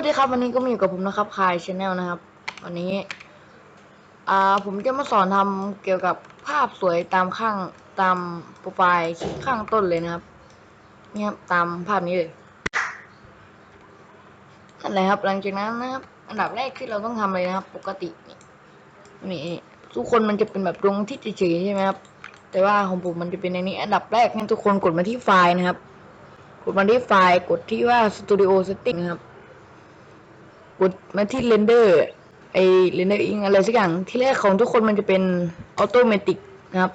วัสดีครับวันนี้ก็มีอยู่กับผมนะครับคายชาแนลนะครับ วันนี้ อ่าผมจะมาสอนทำเกี่ยวกับภาพสวยตามข้างตามโปรไฟล์คลิปข้างต้นเลยนะครับนี่ครับตามภาพนี้เลยนั่นแหละครับ หลังจากนั้นนะครับ อันดับแรกที่เราต้องทำเลยนะครับ ปกตินี่นี่ทุกคนมันจะเป็นแบบดวงที่เฉยๆใช่ไหมครับแต่ว่าของผมมันจะเป็นในนี้ อันดับแรกเนี่ยทุกคนกดมาที่ไฟล์นะครับ กดมาที่ไฟล์กดที่ว่า Studio Setting นะครับ กดมาที่ Render ไอ Render Ink อะไรสักอย่างที่แรกของทุกคนมันจะเป็น Automatic นะครับ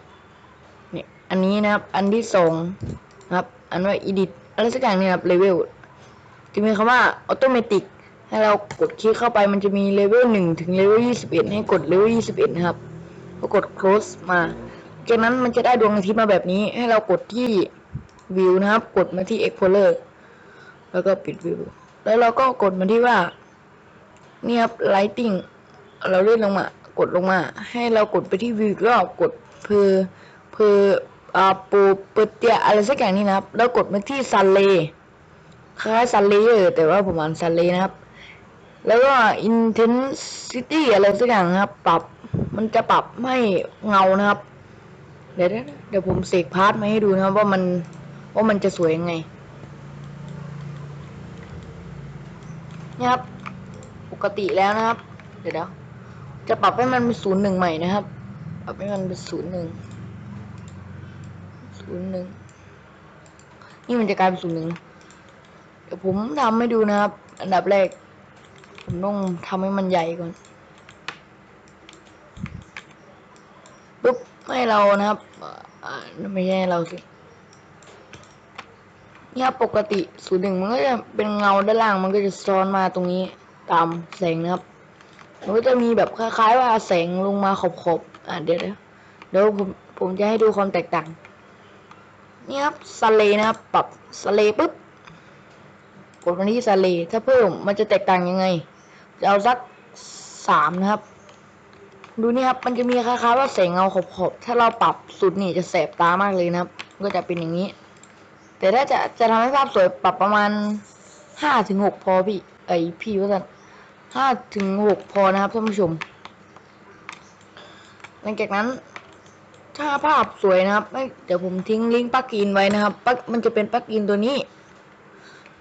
เนี่ยอันนี้นะครับ อันที่สองนะครับ อันว่า Edit อะไรสักอย่างเนี่ยครับ Level จะมีคำว่า Automatic ให้เรากดคลิกเข้าไปมันจะมี Level 1ถึง Level 21ให้กด Level 21นะครับพอกด Close มาจากนั้นมันจะได้ดวงอาทิตย์มาแบบนี้ ให้เรากดที่ View นะครับ กดมาที่ Explorer แล้วก็ปิด View แล้วเราก็กดมาที่ว่า เนี่ยครับ lighting เราเลื่อนลงมา กดลงมา ให้เรากดไปที่ view อีกรอบกดเพอเพออ่าปูเปดเตียอะไรสักอย่างนี้นะครับ แล้วกดมาที่ sun ray คล้าย sun layer แต่ว่าผมอ่าน sun ray นะครับ แล้วก็ intensity อะไรสักอย่างนะครับ ปรับมันจะปรับให้เงานะครับ เดี๋ยวเดี๋ยวผมเสกพาร์ทมาให้ดูนะครับว่ามันว่ามันจะสวยยังไงนี่ครับ กติแล้วนะครับเดี๋ยวเดี๋ยวจะปรับให้มันเป็นศูนย์หนึ่งใหม่นะครับ ปรับให้มันเป็นศูนย์หนึ่งศูนย์หนึ่งนี่มันจะกลายเป็นศูนย์หนึ่งเดี๋ยวผมทำให้ดูนะครับ อันดับแรก ผมต้องทำให้มันใหญ่ก่อนปุ๊บให้เรานะครับอ่าไม่ใช่เราสิเนี่ยปกติศูนย์หนึ่งมันก็จะเป็นเงาด้านล่างมันก็จะซ้อนมาตรงนี้ ตามแสงนะครับมันก็จะมีแบบคล้ายๆว่าแสงลงมาขอบๆอ่าเดี๋ยวเดี๋ยวผมผมจะให้ดูความแตกต่างนี่ครับสเลนะครับปรับสเลปุ๊บกดมาที่สเลถ้าเพิ่มมันจะแตกต่างยังไงจะเอาสักสามนะครับ ดูนี่ครับ มันจะมีคล้ายๆว่าแสงเงาขอบๆถ้าเราปรับสุดนี่จะแสบตามากเลยนะครับ ก็จะเป็นอย่างนี้ แต่ถ้าจะจะทำให้ภาพสวยปรับประมาณห้าถึงหกพอพี่ไอพี่ว่าสัน ห้าถึงหกพอนะครับท่านผู้ชม หลังจากนั้น ถ้าภาพสวยนะครับไม่เดี๋ยวผมทิ้งลิงก์ปลั๊กอินไว้นะครับปักมันจะเป็นปลั๊กอินตัวนี้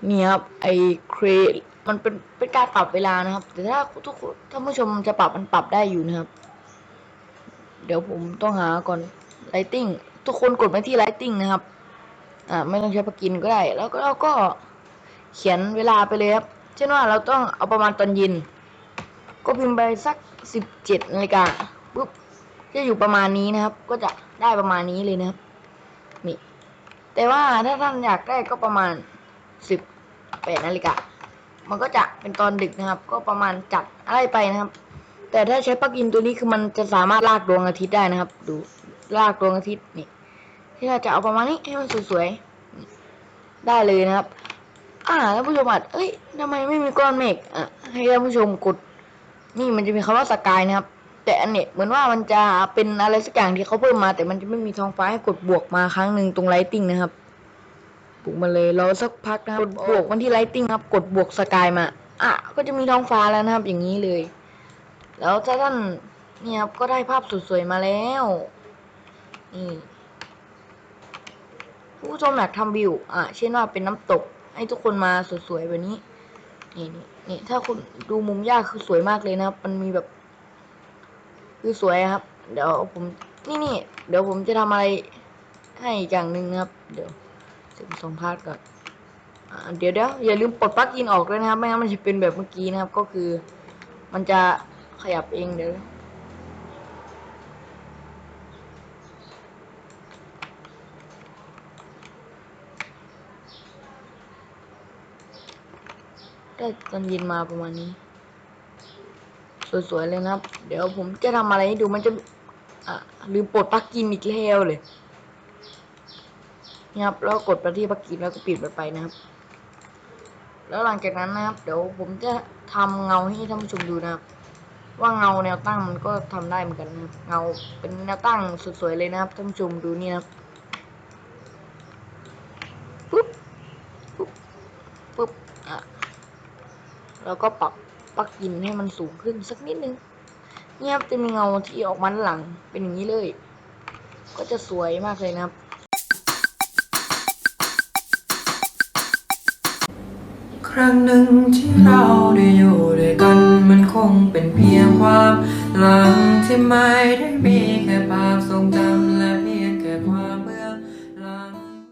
นี่ครับไอครมันเป็นเป็นการปรับเวลานะครับ แต่ถ้าทุกท่านผู้ชมจะปรับมันปรับได้อยู่นะครับ เดี๋ยวผมต้องหาก่อน lighting ทุกคนกดไปที่ lighting นะครับ อ่าไม่ต้องใช้ปลั๊กอินก็ได้ แล้วก็เราก็เขียนเวลาไปเลยครับ เช่นว่าเราต้องเอาประมาณตอนเย็น ก็พิมพ์ไปสักสิบเจ็ดนาฬิกาปุ๊บจะอยู่ประมาณนี้นะครับ ก็จะได้ประมาณนี้เลยนะครับนี่แต่ว่าถ้าท่านอยากได้ก็ประมาณสิบแปดนาฬิกามันก็จะเป็นตอนดึกนะครับ ก็ประมาณจัดอะไรไปนะครับ แต่ถ้าใช้ปลั๊กอินตัวนี้คือมันจะสามารถลากดวงอาทิตย์ได้นะครับ ดูลากดวงอาทิตย์นี่ที่เราจะเอาประมาณนี้ให้มันสวยๆได้เลยนะครับ อ่าท่านผู้ชมอาจเอ้ยทำไมไม่มีก้อนเมฆอะให้ท่านผู้ชมกด นี่มันจะมีคำว่าสกายนะครับ แต่อันเนี้ยเหมือนว่ามันจะเป็นอะไรสักอย่างที่เขาเพิ่มมา แต่มันจะไม่มีท้องฟ้าให้กดบวกมาครั้งหนึ่งตรงไลติงนะครับปลุกมาเลยรอสักพักนะครับกดบวกมันที่ไลติงครับ กดบวกสกายมาอะก็จะมีท้องฟ้าแล้วนะครับ อย่างนี้เลย แล้วถ้าท่านเนี่ยครับก็ได้ภาพสวยๆมาแล้วนี่ผู้ชมอยากทำวิว อะ เช่นว่าเป็นน้ำตก ให้ทุกคนมาสวยๆแบบนี้ นี่นี่นี่ถ้าคุณดูมุมยากคือสวยมากเลยนะครับ มันมีแบบ คือสวยครับ เดี๋ยวผมนี่นี่เดี๋ยวผมจะทำอะไรให้อีกอย่างหนึ่งนะครับ เดี๋ยวเสร็จสองพาร์ทก่อนเดี๋ยวเดี๋ยวอย่าลืมปลดปลั๊กอินออกด้วยนะครับ ไม่งั้นมันจะเป็นแบบเมื่อกี้นะครับ ก็คือ มันจะขยับเองเดี๋ยว ได้ตอนเย็นมาประมาณนี้ สวยๆเลยนะครับ เดี๋ยวผมจะทำอะไรให้ดูมันจะอะลืมปลดปลั๊กอินอีกแล้วเลยนี่ครับแล้วกดไปที่ปลั๊กอินแล้วก็ปิดมันไปนะครับ แล้วหลังจากนั้นนะครับ เดี๋ยวผมจะทำเงาให้ท่านผู้ชมดูนะครับ ว่าเงาแนวตั้งมันก็ทำได้เหมือนกันนะครับเงาเป็นแนวตั้งสวยๆเลยนะครับท่านผู้ชมดูนี่นะครับปุ๊บปุ๊บปุ๊บอะ แล้วก็ปรับปลั๊กอินให้มันสูงขึ้นสักนิดนึงเนี่ยจะมีเงาที่ออกมาหลังเป็นอย่างนี้เลย ก็จะสวยมากเลยนะครับ ครั้งหนึ่งที่เราได้อยู่ด้วยกันมันคงเป็นเพียงความหลังที่ไม่ได้มีแค่ภาพทรงจำ